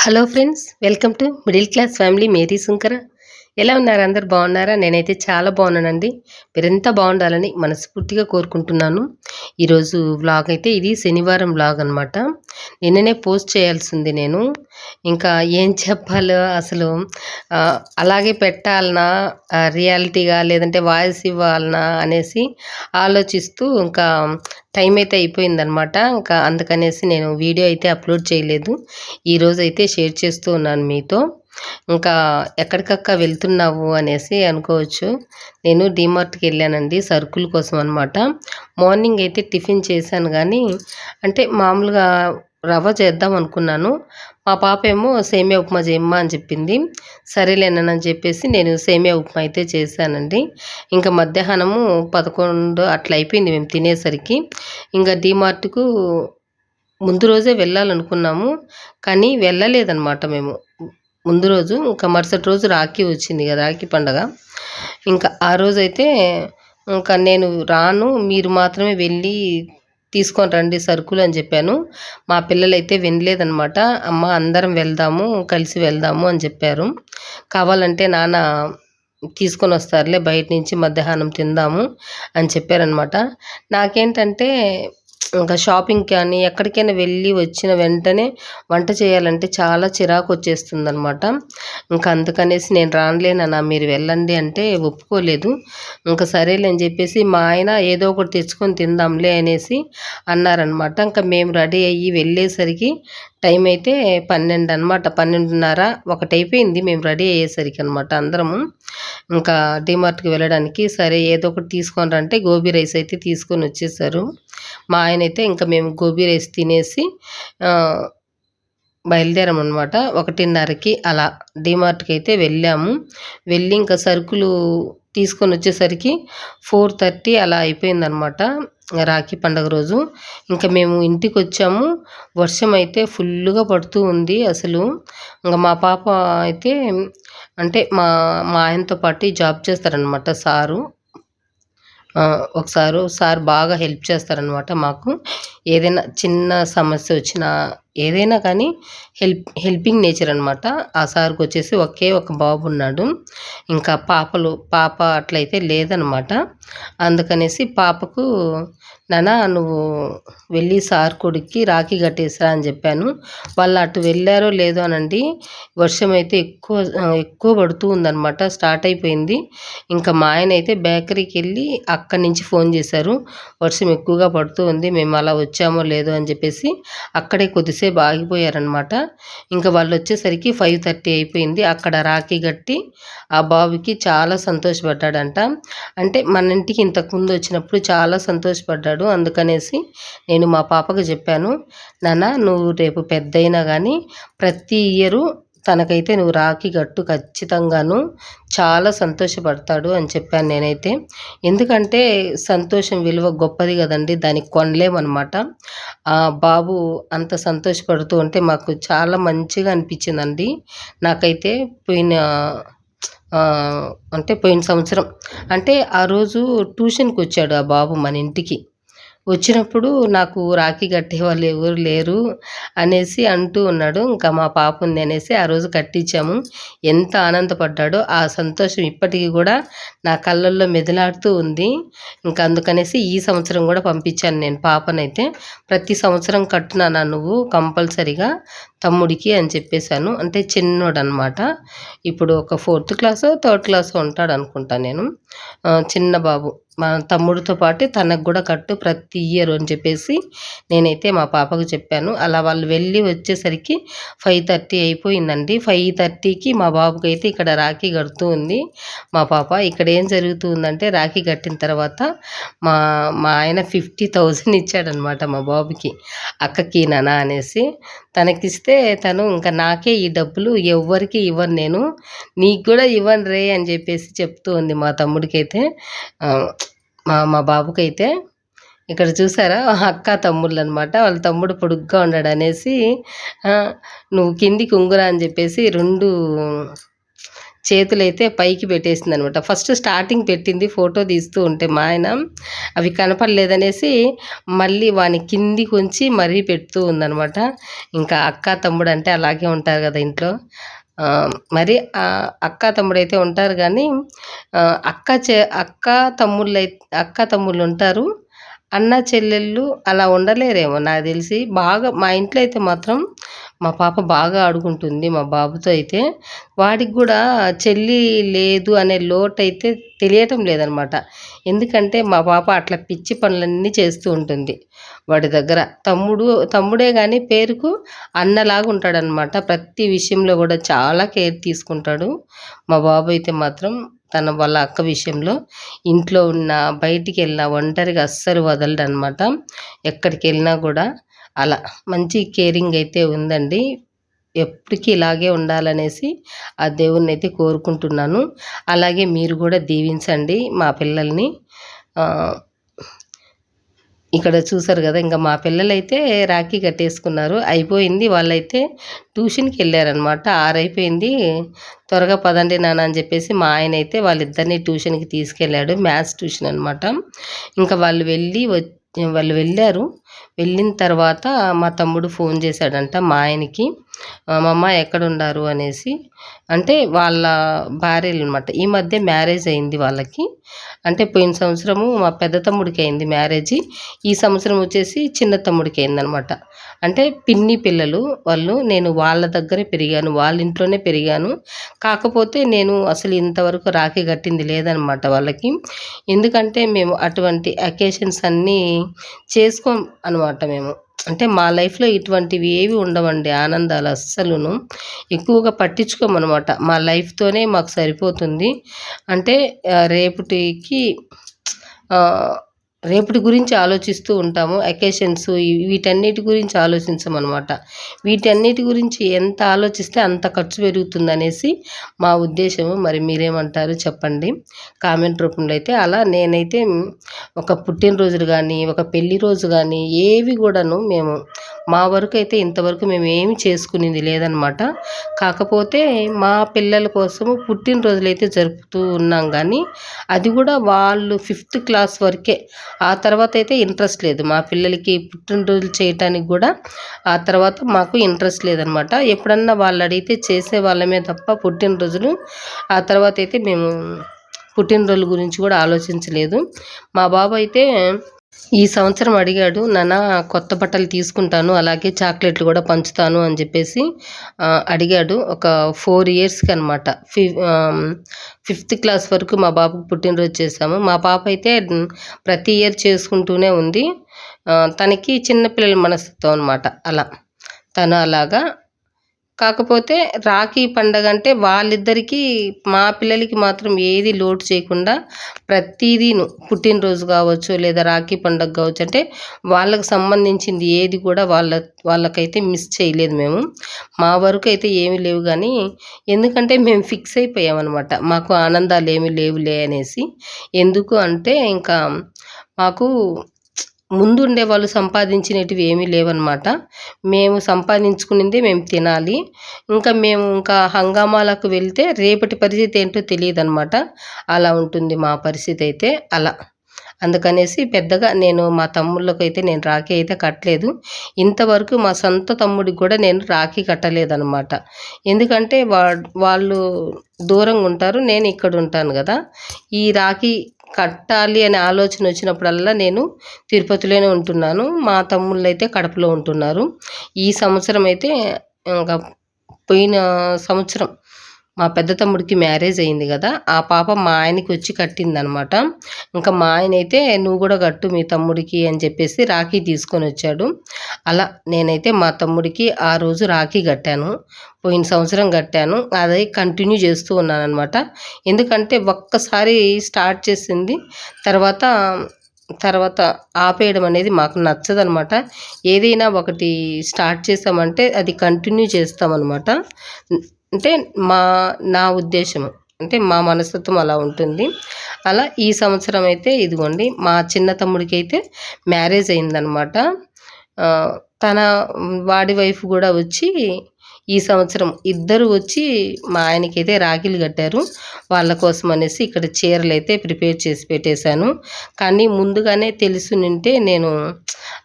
Hello friends welcome to middle class family Mary శంకర ఎలా ఉన్నారు? అందరు బాగున్నారా? నేనైతే చాలా బాగున్నానండి. మీరెంత బాగుండాలని మనస్ఫూర్తిగా కోరుకుంటున్నాను. ఈరోజు వ్లాగ్ అయితే ఇది శనివారం వ్లాగ్ అనమాట నిన్ననే పోస్ట్ చేయాల్సింది నేను. ఇంకా ఏం చెప్పాలో అసలు అలాగే పెట్టాలనా రియాలిటీగా లేదంటే వాయిస్ ఇవ్వాలనా అనేసి ఆలోచిస్తూ ఇంకా టైం అయితే అయిపోయిందనమాట ఇంకా అందుకనేసి నేను వీడియో అయితే అప్లోడ్ చేయలేదు. ఈరోజు అయితే షేర్ చేస్తూ ఉన్నాను మీతో. ఇంకా ఎక్కడికక్క వెళ్తున్నావు అనేసి అనుకోవచ్చు. నేను డిమార్ట్కి వెళ్ళానండి సరుకుల కోసం అనమాట మార్నింగ్ అయితే టిఫిన్ చేశాను కానీ అంటే మామూలుగా రవ్వ చేద్దాం అనుకున్నాను. మా పాప ఏమో సేమియా ఉప్మా చేయమ్మా అని చెప్పింది. సరేలేనని చెప్పేసి నేను సేమియా ఉప్మా అయితే చేశానండి. ఇంకా మధ్యాహ్నము పదకొండు అట్లా అయిపోయింది మేము తినేసరికి. ఇంకా డిమార్ట్కు ముందు రోజే వెళ్ళాలనుకున్నాము కానీ వెళ్ళలేదన్నమాట మేము. ముందు రోజు ఇంకా మరుసటి రోజు రాఖీ వచ్చింది కదా రాఖీ పండగ. ఇంకా ఆ రోజైతే ఇంకా నేను రాను మీరు మాత్రమే వెళ్ళి తీసుకొని రండి సరుకులు అని చెప్పాను. మా పిల్లలైతే వినలేదనమాట అమ్మ అందరం వెళ్దాము కలిసి వెళ్దాము అని చెప్పారు. కావాలంటే నాన్న తీసుకొని వస్తారులే బయట నుంచి మధ్యాహ్నం తిందాము అని చెప్పారనమాట నాకేంటంటే ఇంకా షాపింగ్ కానీ ఎక్కడికైనా వెళ్ళి వచ్చిన వెంటనే వంట చేయాలంటే చాలా చిరాకు వచ్చేస్తుంది అనమాట ఇంకా అందుకనేసి నేను రానులేనన్నా మీరు వెళ్ళండి అంటే ఒప్పుకోలేదు. ఇంకా సరేలే అని చెప్పేసి మా ఆయన ఏదో ఒకటి తెచ్చుకొని తిందాంలే అనేసి అన్నారనమాట ఇంకా మేము రెడీ అయ్యి వెళ్ళేసరికి టైం అయితే పన్నెండు అనమాట పన్నెండున్నర ఒకటి అయిపోయింది మేము రెడీ అయ్యేసరికి అనమాట అందరము. ఇంకా డిమార్ట్కి వెళ్ళడానికి సరే ఏదో ఒకటి తీసుకొని రంటే గోబీ రైస్ అయితే తీసుకొని వచ్చేసారు మా ఆయన అయితే ఇంకా మేము గోబీ రైస్ తినేసి బయలుదేరామన్నమాట. ఒకటిన్నరకి అలా డిమార్ట్కి అయితే వెళ్ళాము. వెళ్ళి ఇంకా సరుకులు తీసుకొని వచ్చేసరికి ఫోర్ థర్టీ అలా అయిపోయిందనమాట రాఖీ పండగ రోజు. ఇంకా మేము ఇంటికి వచ్చాము. వర్షం అయితే ఫుల్గా పడుతూ ఉంది అసలు. ఇంకా మా పాప అయితే అంటే మా మా ఆయనతో పాటు జాబ్ చేస్తారనమాట సారు. ఒకసారు ఒకసారి సార్ బాగా హెల్ప్ చేస్తారనమాట మాకు. ఏదైనా చిన్న సమస్య వచ్చినా ఏదైనా కానీ హెల్ప్ హెల్పింగ్ నేచర్ అనమాట ఆ సార్కి వచ్చేసి ఒకే ఒక బాబు ఉన్నాడు. ఇంకా పాపలు పాప అట్లయితే లేదనమాట అందుకనేసి పాపకు నానా నువ్వు వెళ్ళి సార్ కొడుక్కి రాఖీ కట్టేసిరా అని చెప్పాను. వాళ్ళు అటు వెళ్ళారో లేదో అనండి వర్షం అయితే ఎక్కువ ఎక్కువ పడుతూ ఉందనమాట స్టార్ట్ అయిపోయింది. ఇంకా మా ఆయన అయితే బేకరీకి వెళ్ళి అక్కడి నుంచి ఫోన్ చేశారు. వర్షం ఎక్కువగా పడుతూ ఉంది మేము అలా వచ్చామో లేదో అని చెప్పేసి అక్కడే కొద్దిసేపు ఆగిపోయారనమాట ఇంకా వాళ్ళు వచ్చేసరికి ఫైవ్ థర్టీ అయిపోయింది అక్కడ రాఖీ కట్టి ఆ బాబుకి చాలా సంతోషపడ్డాడంట. అంటే మన ఇంటికి ఇంతకుముందు వచ్చినప్పుడు చాలా సంతోషపడ్డాడు. అందుకనేసి నేను మా పాపకు చెప్పాను నాన్న నువ్వు రేపు పెద్ద అయినా కానీ ప్రతి ఇయరు తనకైతే నువ్వు రాఖీ కట్టు ఖచ్చితంగాను చాలా సంతోషపడతాడు అని చెప్పాను నేనైతే. ఎందుకంటే సంతోషం విలువ గొప్పది కదండి దానికి కొనలేమన్నమాట ఆ బాబు అంత సంతోషపడుతూ ఉంటే మాకు చాలా మంచిగా అనిపించిందండి. నాకైతే పోయిన అంటే పోయిన సంవత్సరం అంటే ఆ రోజు ట్యూషన్కి వచ్చాడు ఆ బాబు మన ఇంటికి. వచ్చినప్పుడు నాకు రాఖీ కట్టే వాళ్ళు ఎవరు లేరు అనేసి అంటూ ఉన్నాడు. ఇంకా మా పాప ఉంది అనేసి ఆ రోజు కట్టించాము. ఎంత ఆనందపడ్డాడో ఆ సంతోషం ఇప్పటికీ కూడా నా కళ్ళల్లో మెదలాడుతూ ఉంది. ఇంకా అందుకనేసి ఈ సంవత్సరం కూడా పంపించాను నేను పాపనైతే. ప్రతి సంవత్సరం కట్టునా నువ్వు కంపల్సరిగా. తమ్ముడికి అని చెప్పేశాను. అంటే చిన్నోడు అనమాట ఇప్పుడు ఒక ఫోర్త్ క్లాస్ థర్డ్ క్లాస్ ఉంటాడు అనుకుంటా నేను చిన్న బాబు. మా తమ్ముడితో పాటు తనకు కూడా కట్టు ప్రతి ఇయర్ అని చెప్పేసి నేనైతే మా పాపకు చెప్పాను. అలా వాళ్ళు వెళ్ళి వచ్చేసరికి ఫైవ్ థర్టీ అయిపోయిందండి. ఫైవ్ థర్టీకి మా బాబుకి అయితే ఇక్కడ రాఖీ కడుతూ ఉంది. మా పాప ఇక్కడ ఏం జరుగుతుందంటే రాఖీ కట్టిన తర్వాత మా మా ఆయన ఫిఫ్టీ థౌజండ్ ఇచ్చాడనమాట మా బాబుకి. అక్కకి నానా అనేసి తనకిస్తే తను ఇంకా నాకే ఈ డబ్బులు ఎవ్వరికి ఇవ్వను నేను. నీకు కూడా ఇవ్వను రే అని చెప్పేసి చెప్తూ ఉంది మా తమ్ముడికైతే. మా మా బాబుకైతే. ఇక్కడ చూసారా? అక్క తమ్ముళ్ళు అనమాట వాళ్ళ తమ్ముడు పొడుగ్గా ఉన్నాడు అనేసి నువ్వు కిందికి ఉంగురా అని చెప్పేసి రెండు చేతులైతే పైకి పెట్టేసింది అనమాట ఫస్ట్ స్టార్టింగ్ పెట్టింది ఫోటో తీస్తూ ఉంటే మా ఆయన అవి కనపడలేదనేసి మళ్ళీ వాని కింది ఉంచి మరీ పెడుతూ ఉందనమాట. ఇంకా అక్క తమ్ముడు అంటే అలాగే ఉంటారు కదా ఇంట్లో. మరి అక్క తమ్ముడు అయితే ఉంటారు కానీ అక్క చె అక్క తమ్ముళ్ళు అయితే అక్క తమ్ముళ్ళు ఉంటారు. అన్న చెల్లెళ్ళు అలా ఉండలేరేమో నాకు తెలిసి. బాగా మా ఇంట్లో అయితే మాత్రం మా పాప బాగా ఆడుకుంటుంది మా బాబుతో అయితే. వాడికి కూడా చెల్లి లేదు అనే లోటు అయితే తెలియటం లేదనమాట. ఎందుకంటే మా పాప అట్లా పిచ్చి పనులన్నీ చేస్తూ ఉంటుంది. వాడి దగ్గర తమ్ముడు తమ్ముడే కానీ పేరుకు అన్నలాగా ఉంటాడనమాట. ప్రతి విషయంలో కూడా చాలా కేర్ తీసుకుంటాడు. మా బాబు అయితే మాత్రం తన వాళ్ళ అక్క విషయంలో ఇంట్లో ఉన్న బయటికి వెళ్ళినా ఒంటరిగా అస్సలు వదలడు అనమాట ఎక్కడికి వెళ్ళినా కూడా అలా మంచి కేరింగ్ అయితే ఉందండి. ఎప్పటికీ ఇలాగే ఉండాలనేసి ఆ దేవుణ్ణి అయితే కోరుకుంటున్నాను. అలాగే మీరు కూడా దీవించండి మా పిల్లల్ని. ఇక్కడ చూసారు కదా ఇంకా మా పిల్లలైతే రాఖీ కట్టేసుకున్నారు. అయిపోయింది. వాళ్ళైతే ట్యూషన్కి వెళ్ళారనమాట ఆరైపోయింది. త్వరగా పదండి నాన్న అని చెప్పేసి మా ఆయన అయితే వాళ్ళిద్దరిని ట్యూషన్కి తీసుకెళ్ళాడు. మ్యాథ్స్ ట్యూషన్ అనమాట ఇంకా వాళ్ళు వెళ్ళి వచ్చి వాళ్ళు వెళ్ళారు. వెళ్ళిన తర్వాత మా తమ్ముడు ఫోన్ చేశాడంట మా ఆయనకి "ఆ, మా అమ్మ అనేసి. అంటే వాళ్ళ భార్యలు అనమాట ఈ మధ్య మ్యారేజ్ అయింది వాళ్ళకి. అంటే పోయిన సంవత్సరము మా పెద్ద తమ్ముడికి అయింది మ్యారేజ్. ఈ సంవత్సరం వచ్చేసి చిన్న తమ్ముడికి అయిందనమాట. అంటే పిన్ని పిల్లలు వాళ్ళు నేను వాళ్ళ దగ్గరే పెరిగాను వాళ్ళ ఇంట్లోనే పెరిగాను. కాకపోతే నేను అసలు ఇంతవరకు రాఖీ కట్టింది లేదనమాట వాళ్ళకి. ఎందుకంటే మేము అటువంటి అకేషన్స్ అన్నీ చేసుకోం అనమాట మేము. అంటే మా లైఫ్లో ఇటువంటివి ఏవి ఉండవండి ఆనందాలు అస్సలును. ఎక్కువగా పట్టించుకోమన్నమాట. మా లైఫ్తోనే మాకు సరిపోతుంది. అంటే రేపటికి రేపటి గురించి ఆలోచిస్తూ ఉంటాము. అకేషన్స్ వీటన్నిటి గురించి ఆలోచించమన్నమాట. వీటన్నిటి గురించి ఎంత ఆలోచిస్తే అంత ఖర్చు పెరుగుతుందనేసి మా ఉద్దేశము. మరి మీరేమంటారు చెప్పండి. కామెంట్ రూపంలో అయితే అలా నేనైతే ఒక పుట్టినరోజులు కానీ ఒక పెళ్ళి రోజు కానీ ఏవి కూడాను మేము మా వరకు అయితే ఇంతవరకు మేము ఏమి చేసుకునేది లేదనమాట. కాకపోతే మా పిల్లల కోసము పుట్టినరోజులు అయితే జరుపుతూ ఉన్నాం కానీ అది కూడా వాళ్ళు ఫిఫ్త్ క్లాస్ వరకే. ఆ తర్వాత అయితే ఇంట్రెస్ట్ లేదు. మా పిల్లలకి పుట్టినరోజులు చేయటానికి కూడా ఆ తర్వాత మాకు ఇంట్రెస్ట్ లేదనమాట. ఎప్పుడన్నా వాళ్ళు అడిగితే చేసే వాళ్ళమే తప్ప పుట్టినరోజులు ఆ తర్వాత అయితే మేము పుట్టినరోజుల గురించి కూడా ఆలోచించలేదు. మా బాబు అయితే ఈ సంవత్సరం అడిగాడు నాన్న కొత్త బట్టలు తీసుకుంటాను అలాగే చాక్లెట్లు కూడా పంచుతాను అని చెప్పేసి అడిగాడు. ఒక ఫోర్ ఇయర్స్కి అనమాట ఫి ఫిఫ్త్ క్లాస్ వరకు మా బాబుకి పుట్టినరోజు చేసాము మా పాప అయితే ప్రతి ఇయర్ చేసుకుంటూనే ఉంది. తనకి చిన్నపిల్లల మనస్తత్వం అనమాట అలా. తను అలాగా కాకపోతే రాఖీ పండగ అంటే వాళ్ళిద్దరికీ మా పిల్లలకి మాత్రం ఏది లోటు చేయకుండా ప్రతిదీను పుట్టినరోజు కావచ్చు లేదా రాఖీ పండగ కావచ్చు అంటే వాళ్ళకు సంబంధించింది ఏది కూడా వాళ్ళ వాళ్ళకైతే మిస్ చేయలేదు మేము. మా వరకు అయితే ఏమీ లేవు కానీ ఎందుకంటే మేము ఫిక్స్ అయిపోయామన్నమాట మాకు ఆనందాలు ఏమీ లేవులే అనేసి. ఎందుకు అంటే ఇంకా మాకు ముందు ఉండే వాళ్ళు సంపాదించినటివి ఏమీ లేవన్నమాట. మేము సంపాదించుకునిందే మేము తినాలి. ఇంకా మేము ఇంకా హంగామాలకు వెళ్తే రేపటి పరిస్థితి ఏంటో తెలియదు అనమాట అలా ఉంటుంది మా పరిస్థితి అయితే అలా. అందుకనేసి పెద్దగా నేను మా తమ్ముళ్ళకి అయితే నేను రాఖీ అయితే కట్టలేదు. ఇంతవరకు మా సొంత తమ్ముడికి కూడా నేను రాఖీ కట్టలేదన్నమాట. ఎందుకంటే వా వాళ్ళు దూరంగా ఉంటారు నేను ఇక్కడ ఉంటాను కదా. ఈ రాఖీ కట్టాలి అనే ఆలోచన వచ్చినప్పుడల్లా నేను తిరుపతిలోనే ఉంటున్నాను. మా తమ్ముళ్ళు అయితే కడపలో ఉంటున్నారు. ఈ సంవత్సరం అయితే ఇంకా పోయిన సంవత్సరం మా పెద్ద తమ్ముడికి మ్యారేజ్ అయింది కదా ఆ పాప మా ఆయనకి వచ్చి కట్టిందనమాట. ఇంకా మా ఆయన అయితే నువ్వు కూడా కట్టు మీ తమ్ముడికి అని చెప్పేసి రాఖీ తీసుకొని వచ్చాడు. అలా నేనైతే మా తమ్ముడికి ఆ రోజు రాఖీ కట్టాను. పోయిన సంవత్సరం కట్టాను. అది కంటిన్యూ చేస్తూ ఉన్నాను అనమాట ఎందుకంటే ఒక్కసారి స్టార్ట్ చేసింది తర్వాత తర్వాత ఆపేయడం అనేది మాకు నచ్చదనమాట. ఏదైనా ఒకటి స్టార్ట్ చేసామంటే అది కంటిన్యూ చేస్తామన్నమాట అంటే మా నా ఉద్దేశం అంటే మా మనస్తత్వం అలా ఉంటుంది. అలా ఈ సంవత్సరం అయితే ఇదిగోండి మా చిన్న తమ్ముడికి అయితే మ్యారేజ్ అయిందనమాట. తన వాడి వైఫ్ కూడా వచ్చి ఈ సంవత్సరం ఇద్దరు వచ్చి మా ఆయనకైతే రాఖీలు కట్టారు. వాళ్ళ కోసం అనేసి ఇక్కడ చీరలు అయితే ప్రిపేర్ చేసి పెట్టేశాను. కానీ ముందుగానే తెలిసి నింటే నేను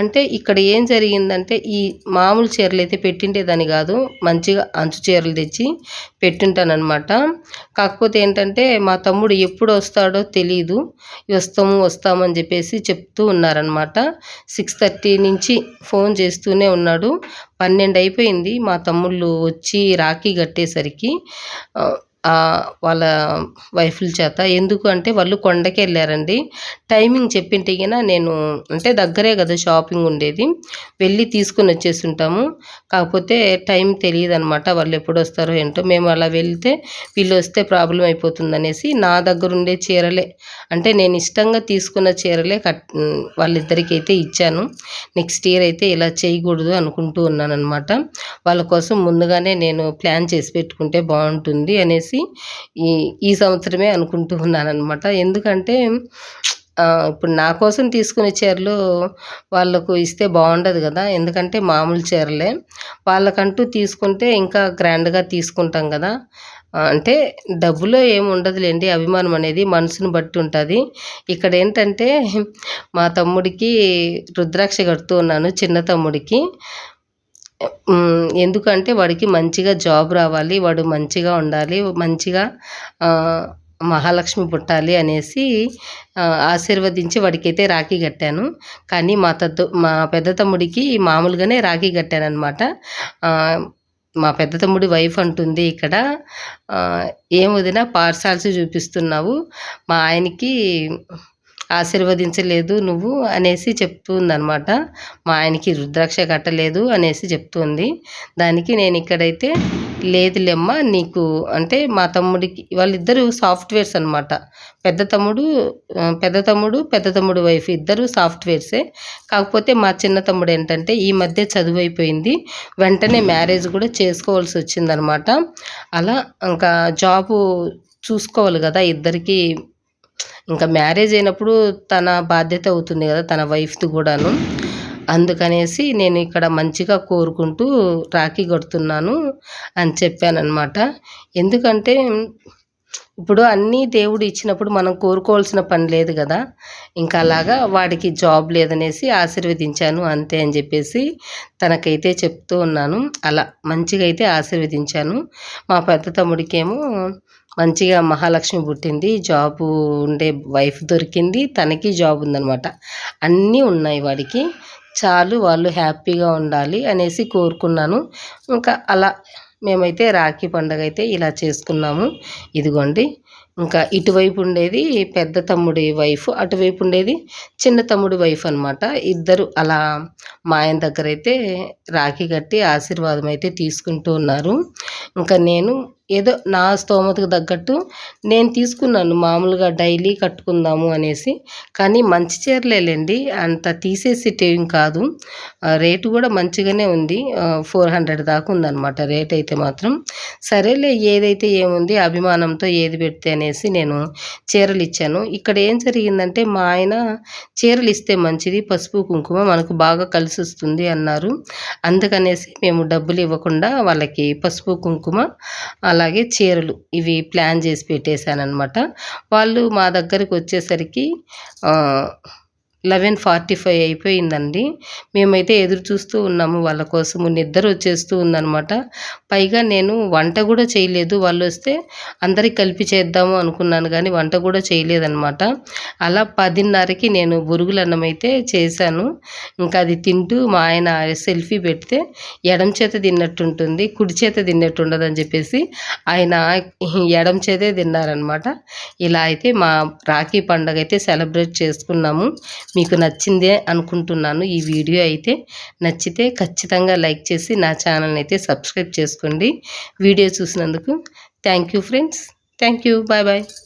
అంటే ఇక్కడ ఏం జరిగిందంటే ఈ మామూలు చీరలు అయితే పెట్టిండేదాన్ని కాదు మంచిగా అంచు చీరలు తెచ్చి పెట్టింటానమాట కాకపోతే ఏంటంటే మా తమ్ముడు ఎప్పుడు వస్తాడో తెలీదు వస్తాము వస్తామని చెప్పేసి చెప్తూ ఉన్నారనమాట సిక్స్ థర్టీ నుంచి ఫోన్ చేస్తూనే ఉన్నాడు. పన్నెండు అయిపోయింది మా తమ్ముళ్ళు వచ్చి రాఖీ కట్టేసరికి వాళ్ళ వైఫ్ల చేత. ఎందుకు అంటే వాళ్ళు కొండకి వెళ్ళారండి. టైమింగ్ చెప్పింటే నేను అంటే దగ్గరే కదా షాపింగ్ ఉండేది. వెళ్ళి తీసుకొని వచ్చేసి ఉంటాము కాకపోతే టైం తెలియదు అనమాట వాళ్ళు ఎప్పుడు వస్తారో ఏంటో. మేము అలా వెళ్తే వీళ్ళు వస్తే ప్రాబ్లం అయిపోతుంది అనేసి నా దగ్గర ఉండే చీరలే. అంటే నేను ఇష్టంగా తీసుకున్న చీరలే కట్ వాళ్ళిద్దరికి అయితే ఇచ్చాను. నెక్స్ట్ ఇయర్ అయితే ఇలా చేయకూడదు అనుకుంటూ ఉన్నాను అనమాట వాళ్ళ కోసం ముందుగానే నేను ప్లాన్ చేసి పెట్టుకుంటే బాగుంటుంది అనేసి ఈ ఈ సంవత్సరమే అనుకుంటూ ఉన్నాను అనమాట ఎందుకంటే ఇప్పుడు నా కోసం తీసుకునే చీరలు వాళ్ళకు ఇస్తే బాగుండదు కదా. ఎందుకంటే మామూలు చీరలే. వాళ్ళకంటూ తీసుకుంటే ఇంకా గ్రాండ్గా తీసుకుంటాం కదా. అంటే డబ్బులో ఏమి ఉండదులేండి. అభిమానం అనేది మనసుని బట్టి ఉంటుంది. ఇక్కడ ఏంటంటే మా తమ్ముడికి రుద్రాక్ష కడుతూ ఉన్నాను చిన్న తమ్ముడికి. ఎందుకంటే వాడికి మంచిగా జాబ్ రావాలి వాడు మంచిగా ఉండాలి మంచిగా మహాలక్ష్మి పుట్టాలి అనేసి ఆశీర్వదించి వాడికైతే రాఖీ కట్టాను. కానీ మా తద్దు మా పెద్ద తమ్ముడికి మామూలుగానే రాఖీ కట్టాను అనమాట మా పెద్ద తమ్ముడి వైఫ్ అంటుంది ఇక్కడ ఏం వదినా పార్సాల్స్ చూపిస్తున్నావు. మా ఆయనకి ఆశీర్వదించలేదు నువ్వు అనేసి చెప్తుందనమాట మా ఆయనకి రుద్రాక్ష కట్టలేదు అనేసి చెప్తుంది. దానికి నేను ఇక్కడైతే లేదులేమ్మ నీకు అంటే మా తమ్ముడికి వాళ్ళిద్దరూ సాఫ్ట్వేర్స్ అనమాట పెద్ద తమ్ముడు పెద్ద తమ్ముడు పెద్ద తమ్ముడు వైఫ్ ఇద్దరు సాఫ్ట్వేర్సే. కాకపోతే మా చిన్న తమ్ముడు ఏంటంటే ఈ మధ్య చదువు అయిపోయింది వెంటనే మ్యారేజ్ కూడా చేసుకోవాల్సి వచ్చిందనమాట అలా ఇంకా జాబు చూసుకోవాలి కదా ఇద్దరికి ఇంకా మ్యారేజ్ అయినప్పుడు తన బాధ్యత అవుతుంది కదా తన వైఫ్ది కూడాను. అందుకనేసి నేను ఇక్కడ మంచిగా కోరుకుంటూ రాఖీ కడుతున్నాను అని చెప్పానమాట ఎందుకంటే ఇప్పుడు అన్నీ దేవుడు ఇచ్చినప్పుడు మనం కోరుకోవాల్సిన పని లేదు కదా. ఇంకా అలాగా వాడికి జాబ్ లేదనేసి ఆశీర్వదించాను అంతే అని చెప్పేసి తనకైతే చెప్తూ ఉన్నాను. అలా మంచిగా అయితే ఆశీర్వదించాను. మా పెద్ద తమ్ముడికేమో మంచిగా మహాలక్ష్మి పుట్టింది జాబ్ ఉండే వైఫ్ దొరికింది తనకి జాబ్ ఉందనమాట అన్నీ ఉన్నాయి వాడికి. చాలు వాళ్ళు హ్యాపీగా ఉండాలి అనేసి కోరుకున్నాను. ఇంకా అలా మేమైతే రాఖీ పండుగ అయితే ఇలా చేసుకున్నాము. ఇదిగోండి. ఇంకా ఇటువైపు ఉండేది పెద్ద తమ్ముడి వైఫ్ అటువైపు ఉండేది చిన్న తమ్ముడి వైఫ్ అనమాట ఇద్దరు అలా మా ఆయన దగ్గర అయితే రాఖీ కట్టి ఆశీర్వాదం అయితే తీసుకుంటూ ఉన్నారు. ఇంకా నేను ఏదో నా స్తోమతకు తగ్గట్టు నేను తీసుకున్నాను మామూలుగా డైలీ కట్టుకుందాము అనేసి. కానీ మంచి చీరలేండి అంత తీసేసేటేం కాదు. రేటు కూడా మంచిగానే ఉంది. ఫోర్ హండ్రెడ్ దాకా ఉందన్నమాట రేట్ అయితే మాత్రం. సరేలే ఏదైతే ఏముంది అభిమానంతో ఏది పెడితే అనేసి నేను చీరలు ఇచ్చాను. ఇక్కడ ఏం జరిగిందంటే మా ఆయన చీరలు ఇస్తే మంచిది పసుపు కుంకుమ మనకు బాగా కలిసి వస్తుంది అన్నారు. అందుకనేసి మేము డబ్బులు ఇవ్వకుండా వాళ్ళకి పసుపు కుంకుమ అలాగే చీరలు ఇవి ప్లాన్ చేసి పెట్టేశానమాట వాళ్ళు మా దగ్గరికి వచ్చేసరికి లెవెన్ ఫార్టీ ఫైవ్ అయిపోయిందండి. మేమైతే ఎదురు చూస్తూ ఉన్నాము వాళ్ళ కోసము. నిద్ర వచ్చేస్తూ ఉందనమాట పైగా నేను వంట కూడా చేయలేదు. వాళ్ళు వస్తే అందరికి కలిపి చేద్దాము అనుకున్నాను కానీ వంట కూడా చేయలేదనమాట అలా పదిన్నరకి నేను బురుగులు అన్నం అయితే చేశాను. ఇంకా అది తింటూ మా ఆయన సెల్ఫీ పెడితే ఎడం చేత తిన్నట్టుంటుంది కుడి చేత తిన్నట్టు ఉండదని చెప్పేసి ఆయన ఎడం చేతే తిన్నారనమాట ఇలా అయితే మా రాఖీ పండగ అయితే సెలబ్రేట్ చేసుకున్నాము. మీకు నచ్చిందే అనుకుంటున్నాను ఈ వీడియో అయితే. నచ్చితే ఖచ్చితంగా లైక్ చేసి నా ఛానల్ని అయితే సబ్స్క్రైబ్ చేసుకోండి. వీడియో చూసినందుకు thank you friends. Thank you. Bye bye.